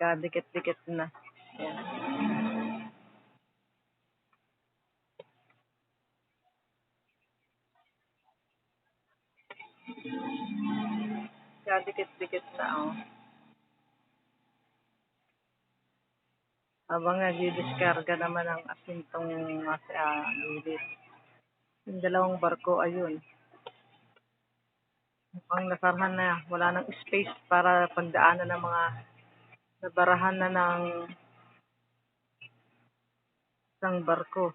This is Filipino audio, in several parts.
Nagkadikit-dikit na. Yan. Nagkadikit-dikit na, oh. Habang nagdi-diskarga naman ang asintong nasa uh, gilid. Yung dalawang barko, ayun. Mukhang nasarhan na. Wala nang space para pandaanan ng mga nabarahan na ng isang barko.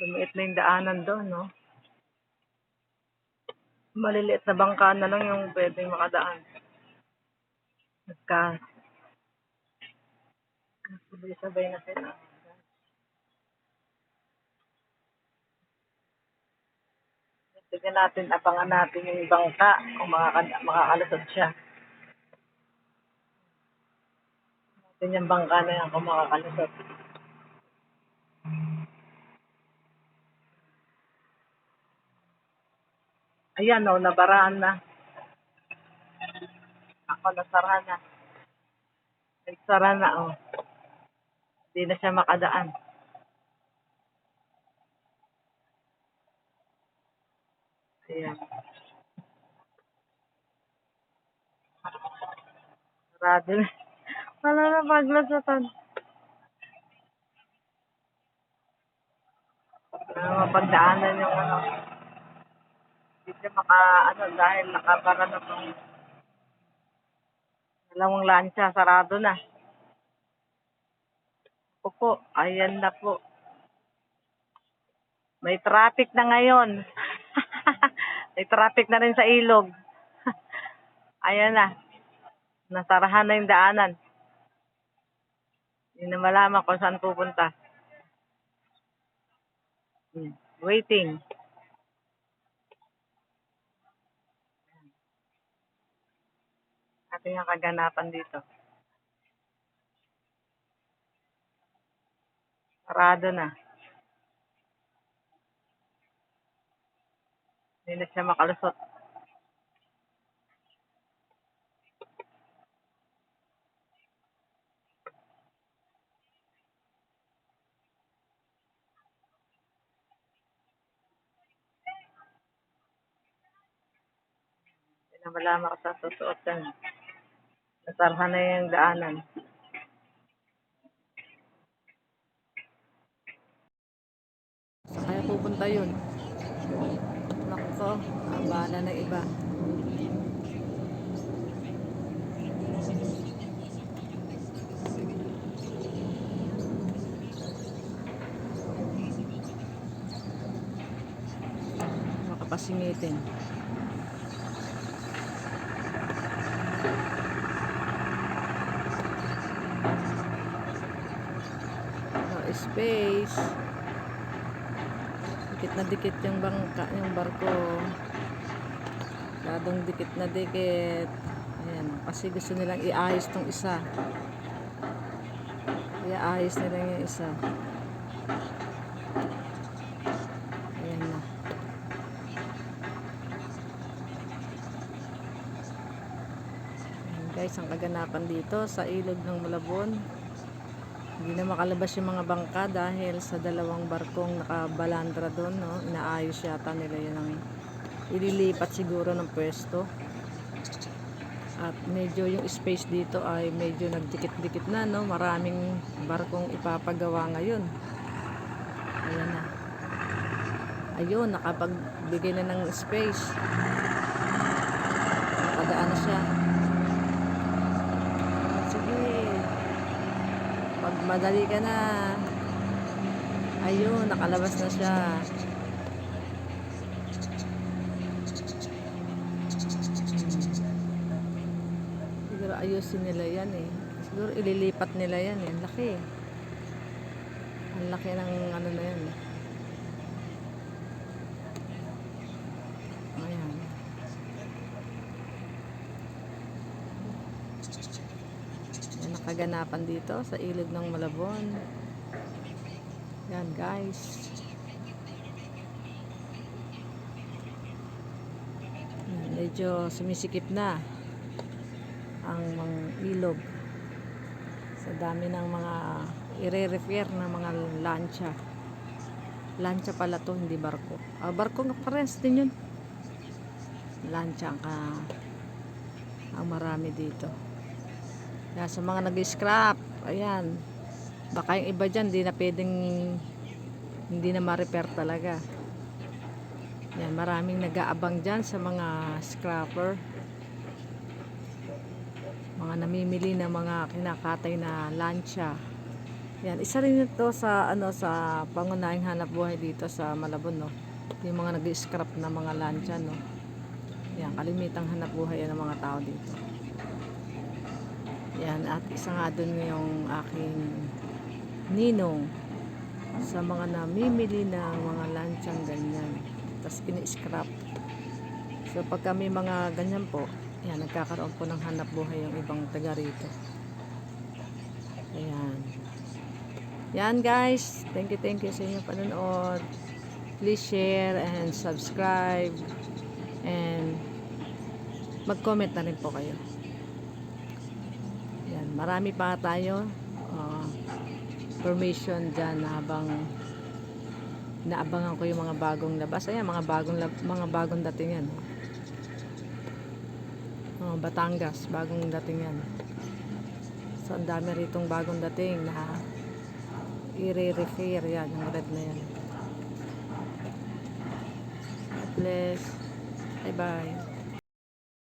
Lumiit na yung daanan doon, no? Maliliit na bangka na lang yung pwedeng makadaan. Nagka sabay-sabay na sila. Tignan natin, abangan natin yung bangka kung makaka- makakalusot siya. Yung bangka na yan kung makakalusot. Ayan o, nabaraan na. Ako nasara na. Nagsara na o. Hindi na siya makadaan. Ayan. Sarado na. Wala na paglasatan. Wala na mapagdaanan yung ano. Hindi siya maka, ano, dahil nakabara na itong dalawang lansya. Sarado na. Opo, ayan na po. May traffic na ngayon. May traffic na rin sa ilog. ayan na. Nasarahan na yung daanan. Hindi na malaman kung saan pupunta. Hmm. Waiting. Ating ang kaganapan dito. Sarado na. Hindi na siya makalusot. Hindi na malaman kung saan susuotan. Nasarhan na yung daanan. Kaya pupunta yun? Nako, abala ng iba. Makapasingitin. No space. Dikit na dikit yung bangka, yung barko. Ladong dikit na dikit. Ayan, kasi gusto nilang iayos tong isa. Iayos nila yung isa. Ayan na. Ayan guys, ang kaganapan dito sa ilog ng Malabon. Hindi na makalabas yung mga bangka dahil sa dalawang barkong nakabalandra doon, no? Inaayos yata nila yun ang ililipat siguro ng pwesto. At medyo yung space dito ay medyo nagdikit-dikit na, no? Maraming barkong ipapagawa ngayon. Ayan na. Ayun, nakapagbigay na ng space. Nakadaan na siya. Sige. Pag madali ka na. Ayun, nakalabas na siya. Siguro ayusin nila yan eh. Siguro ililipat nila yan eh. Ang laki. Ang laki ng ano na yan eh. Ayan. Yan nakaganapan dito sa ilog ng Malabon. Yan guys. Yan, Medyo sumisikip na ang mga ilog. Sa dami ng mga ire-repair na mga lancha. Lancha pala to, hindi barko. Ah, barko nga pares din yun. Lancha ang, ka, ang marami dito. Kaya sa mga nag-scrap, ayan. Baka yung iba dyan, di na pwedeng hindi na ma-repair talaga. Yan, maraming nag-aabang dyan sa mga scrapper. Mga namimili ng mga kinakatay na lancha. Yan, isa rin ito sa ano sa pangunahing hanap buhay dito sa Malabon, no. Yung mga nag-scrap na mga lancha, no. Yan, kalimitang hanap buhay ng mga tao dito. Yan, at isa nga dun yung aking ninong sa mga namimili ng mga lanchang ganyan. Tapos kini-scrap. So pag kami mga ganyan po, yan, nagkakaroon po ng hanap buhay yung ibang taga rito. Ayan. Yan guys, thank you, thank you sa inyong panonood. Please share and subscribe and mag-comment na rin po kayo. Marami pa tayo uh, information dyan habang naabangan ko yung mga bagong labas. Ayan, mga bagong mga bagong dating yan. Oh, Batangas, bagong dating yan. So, ang dami ritong bagong dating na i-refer yan, yung red na yan. Bless. Bye-bye.